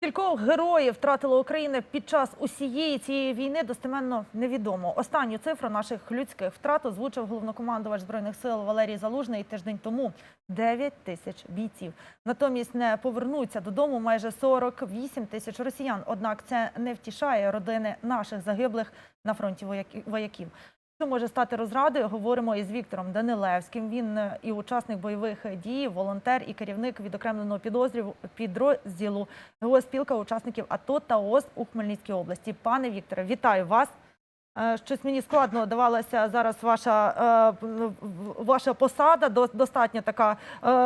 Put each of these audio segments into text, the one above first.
Кількох героїв втратила Україна під час усієї цієї війни достеменно невідомо. Останню цифру наших людських втрат озвучив головнокомандувач збройних сил Валерій Залужний тиждень тому 9 тисяч бійців. Натомість не повернуться додому майже 48 тисяч росіян. Однак це не втішає родини наших загиблих на фронті вояків. Що може стати розрадою? Говоримо із Віктором Данилевським. Він е, і учасник бойових дій, волонтер і керівник відокремленого підрозділу ГО спілка учасників АТО та ООС у Хмельницькій області. Пане Вікторе, вітаю вас. Е, Щось мені складно давалася зараз ваша, е, ваша посада, до- достатньо така е,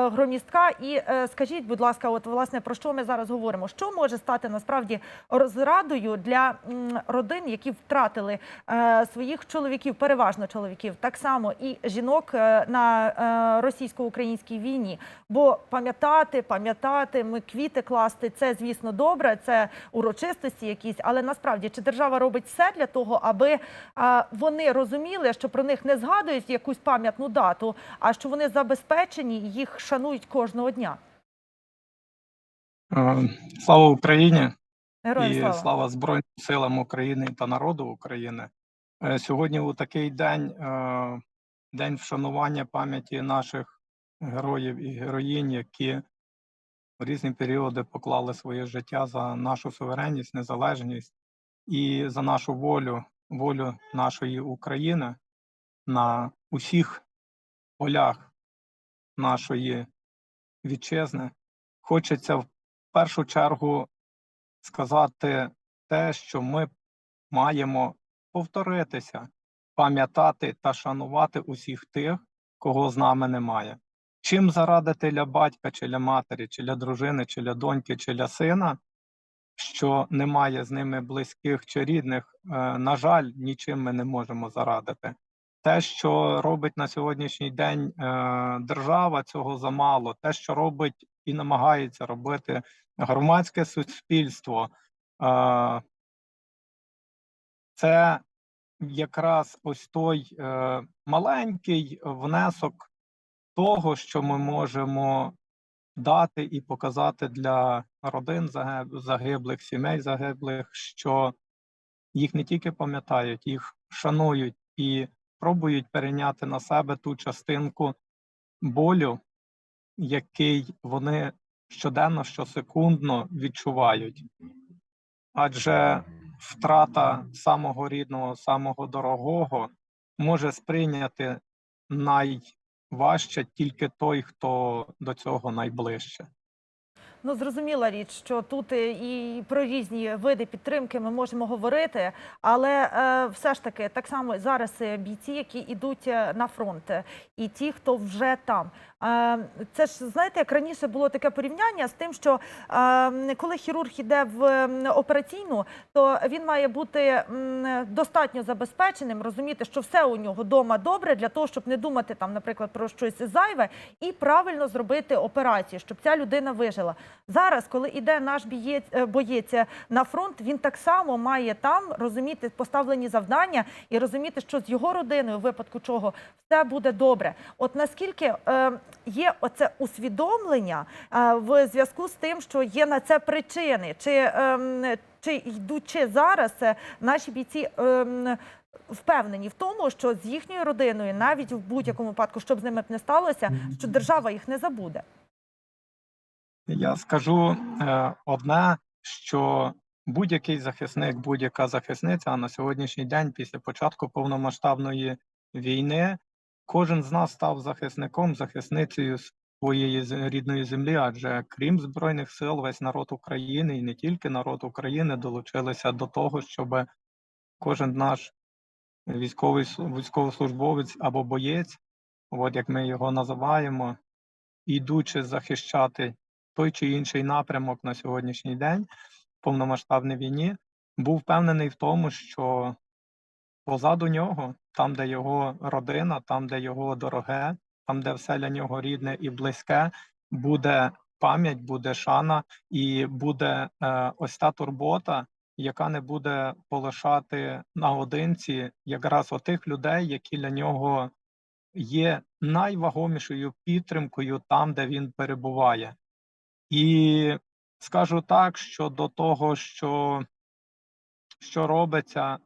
громістка. І скажіть, будь ласка, от власне про що ми зараз говоримо? Що може стати насправді розрадою для родин, які втратили своїх чоловіків, переважно чоловіків, так само і жінок на російсько-українській війні? Бо пам'ятати, пам'ятати, ми квіти класти це, звісно, добре, це урочистості якісь, але насправді чи держава робить все для того, аби вони розуміли, що про них не згадують якусь пам'ятну дату, а що вони забезпечені, і їх шанують кожного дня. Е, Слава Україні Героям і слава. слава Збройним силам України та народу України. Е, Сьогодні у такий день, е, день вшанування пам'яті наших героїв і героїнь, які в різні періоди поклали своє життя за нашу суверенність, незалежність і за нашу волю, волю нашої України на усіх полях нашої вітчизни. Хочеться в першу чергу сказати те, що ми маємо повторитися, пам'ятати та шанувати усіх тих, кого з нами немає. Чим зарадити для батька, чи для матері, чи для дружини, чи для доньки, чи для сина, що немає з ними близьких чи рідних, е, на жаль, нічим ми не можемо зарадити. Те, що робить на сьогоднішній день е, держава, цього замало. Те, що робить і намагається робити громадське суспільство, е, це якраз ось той маленький внесок того, що ми можемо дати і показати для родин загиблих, сімей загиблих, що їх не тільки пам'ятають, їх шанують і пробують перейняти на себе ту частинку болю, який вони щоденно, щосекундно відчувають. Адже втрата самого рідного, самого дорогого може сприйняти найважче тільки той, хто до цього найближче. Ну, зрозуміла річ, що тут е, і про різні види підтримки ми можемо говорити, але е, все ж таки так само зараз е, бійці, які йдуть е, на фронт, і ті, хто вже там. Це ж знаєте, як раніше було таке порівняння з тим, що е, коли хірург йде в операційну, то він має бути достатньо забезпеченим, розуміти, що все у нього вдома добре для того, щоб не думати там, наприклад, про щось зайве, і правильно зробити операцію, щоб ця людина вижила. Зараз, коли йде наш бієць е, боєць на фронт, він так само має там розуміти поставлені завдання і розуміти, що з його родиною, у випадку чого все буде добре. От наскільки е, є оце усвідомлення е, в зв'язку з тим, що є на це причини, чи, е, чи йдучи зараз, е, наші бійці. Е, Впевнені в тому, що з їхньою родиною, навіть в будь-якому випадку, щоб з ними б не сталося, що держава їх не забуде. Я скажу е, одне, що будь-який захисник, будь-яка захисниця а на сьогоднішній день, після початку повномасштабної війни, кожен з нас став захисником, захисницею своєї рідної землі, адже крім збройних сил, весь народ України і не тільки народ України долучилися до того, щоб кожен наш військовий військовослужбовець або боєць, от як ми його називаємо, ідучи захищати той чи інший напрямок на сьогоднішній день повномасштабній війні, був впевнений в тому, що позаду нього, там, де його родина, там, де його дороге, там, де все для нього рідне і близьке, буде пам'ять, буде шана і буде е, ось та турбота, яка не буде полишати наодинці якраз отих людей, які для нього є найвагомішою підтримкою там, де він перебуває. І скажу так, що до того, що, що робиться, е,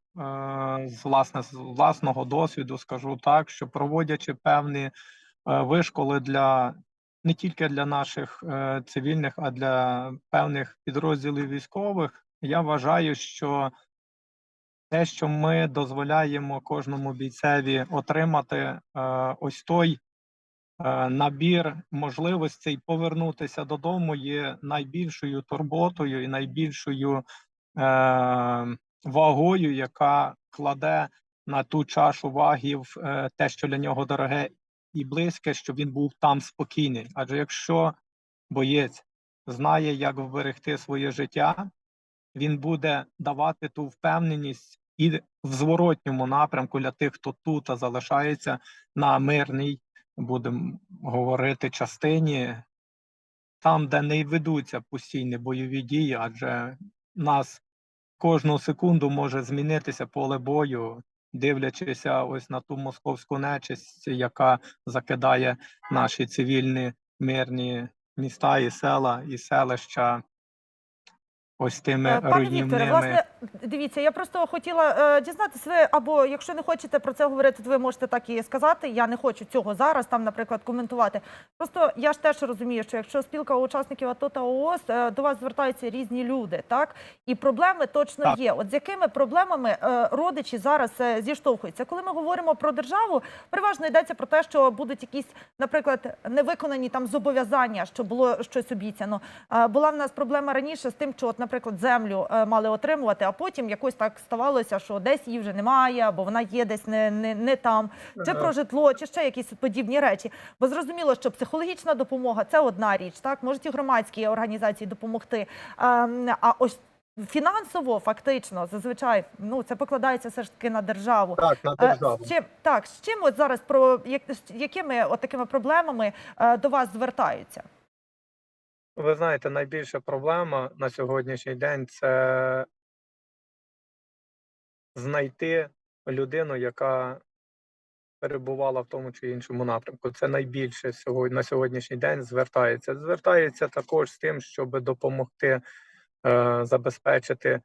з, власне, з власного досвіду, скажу так, що проводячи певні е, вишколи для не тільки для наших е, цивільних, а для певних підрозділів військових, я вважаю, що те, що ми дозволяємо кожному бійцеві отримати ось той набір можливостей повернутися додому, є найбільшою турботою і найбільшою е, вагою, яка кладе на ту чашу вагів е, те, що для нього дороге і близьке, щоб він був там спокійний. Адже якщо боєць знає, як вберегти своє життя, він буде давати ту впевненість і в зворотньому напрямку для тих, хто тут залишається на мирній, будемо говорити, частині, там, де не ведуться постійні бойові дії, адже нас кожну секунду може змінитися поле бою, дивлячися ось на ту московську нечисть, яка закидає наші цивільні мирні міста і села, і селища ось тими Е, Пане Вікторе, руйнівними. власне, дивіться, я просто хотіла е, дізнатися, ви або якщо не хочете про це говорити, то ви можете так і сказати. Я не хочу цього зараз там, наприклад, коментувати. Просто я ж теж розумію, що якщо спілка учасників АТО та ООС, е, до вас звертаються різні люди, так і проблеми точно Так. є. От з якими проблемами е, родичі зараз зіштовхуються? Коли ми говоримо про державу, переважно йдеться про те, що будуть якісь, наприклад, невиконані там зобов'язання, що було щось обіцяно. Була в нас проблема раніше з тим, що, от, наприклад, землю мали отримувати, а потім якось так ставалося, що десь її вже немає, або вона є десь не, не, не там, чи Ага. про житло, чи ще якісь подібні речі. Бо зрозуміло, що психологічна допомога це одна річ, так можуть і громадські організації допомогти. Ем, А ось фінансово, фактично, зазвичай, ну це покладається все ж таки на державу. Так, на Е, державу. З чим так з чим от зараз про як з якими от такими проблемами е, до вас звертаються? Ви знаєте, найбільша проблема на сьогоднішній день це знайти людину, яка перебувала в тому чи іншому напрямку. Це найбільше сьогодні на сьогоднішній день звертається. Звертається також з тим, щоб допомогти е, забезпечити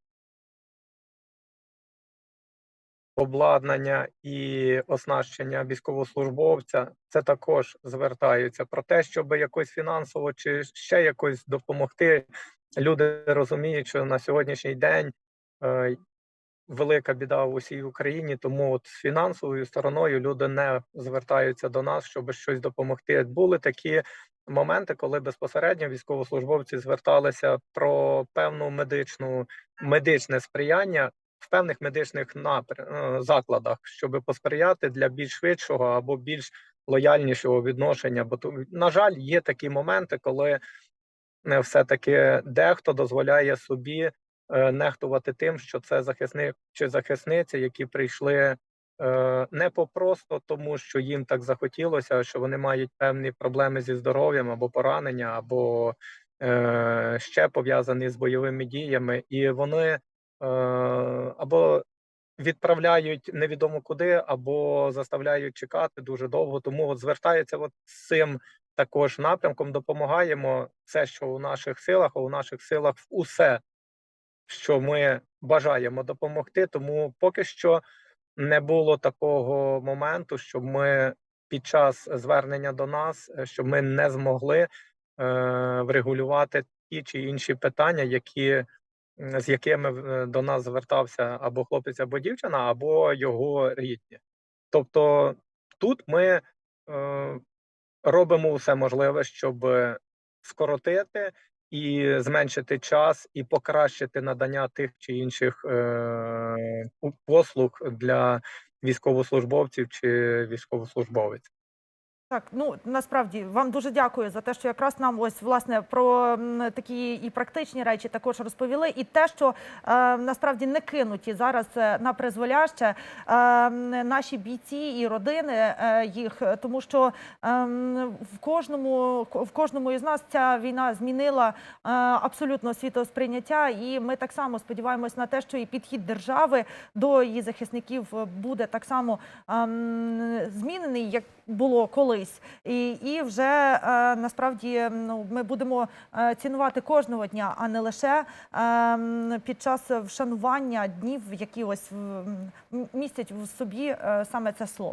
обладнання і оснащення військовослужбовця. Це також звертаються про те, щоб якось фінансово чи ще якось допомогти. Люди розуміють, що на сьогоднішній день е, велика біда в усій Україні, тому от з фінансовою стороною люди не звертаються до нас, щоб щось допомогти. Були такі моменти, коли безпосередньо військовослужбовці зверталися про певну медичну медичне сприяння в певних медичних напр... е, закладах, щоб посприяти для більш швидшого або більш лояльнішого відношення. Бо на жаль, є такі моменти, коли е, все-таки дехто дозволяє собі нехтувати тим, що це захисник чи захисниця, які прийшли е, не попросто тому, що їм так захотілося, що вони мають певні проблеми зі здоров'ям або поранення, або е, ще пов'язані з бойовими діями, і вони е, або відправляють невідомо куди, або заставляють чекати дуже довго. Тому от звертаються от цим також напрямком. Допомагаємо все, що у наших силах, а у наших силах усе, що ми бажаємо допомогти. Тому поки що не було такого моменту, щоб ми під час звернення до нас, е, щоб ми не змогли е, врегулювати ті чи інші питання, які з якими е, до нас звертався або хлопець, або дівчина, або його рідні. Тобто тут ми е, робимо все можливе, щоб скоротити і зменшити час, і покращити надання тих чи інших е, послуг для військовослужбовців чи військовослужбовець. Так, ну насправді вам дуже дякую за те, що якраз нам ось власне про такі і практичні речі також розповіли, і те, що е, насправді не кинуті зараз е, на призволяще е, наші бійці і родини е, їх, е, тому що е, в кожному в кожному із нас ця війна змінила е, абсолютно світосприйняття, і ми так само сподіваємось на те, що і підхід держави до її захисників е, буде так само ем, змінений, як було колись. Колись. І, і вже е, насправді ну, ми будемо е, цінувати кожного дня, а не лише е, під час вшанування днів, які ось містять в собі саме це слово.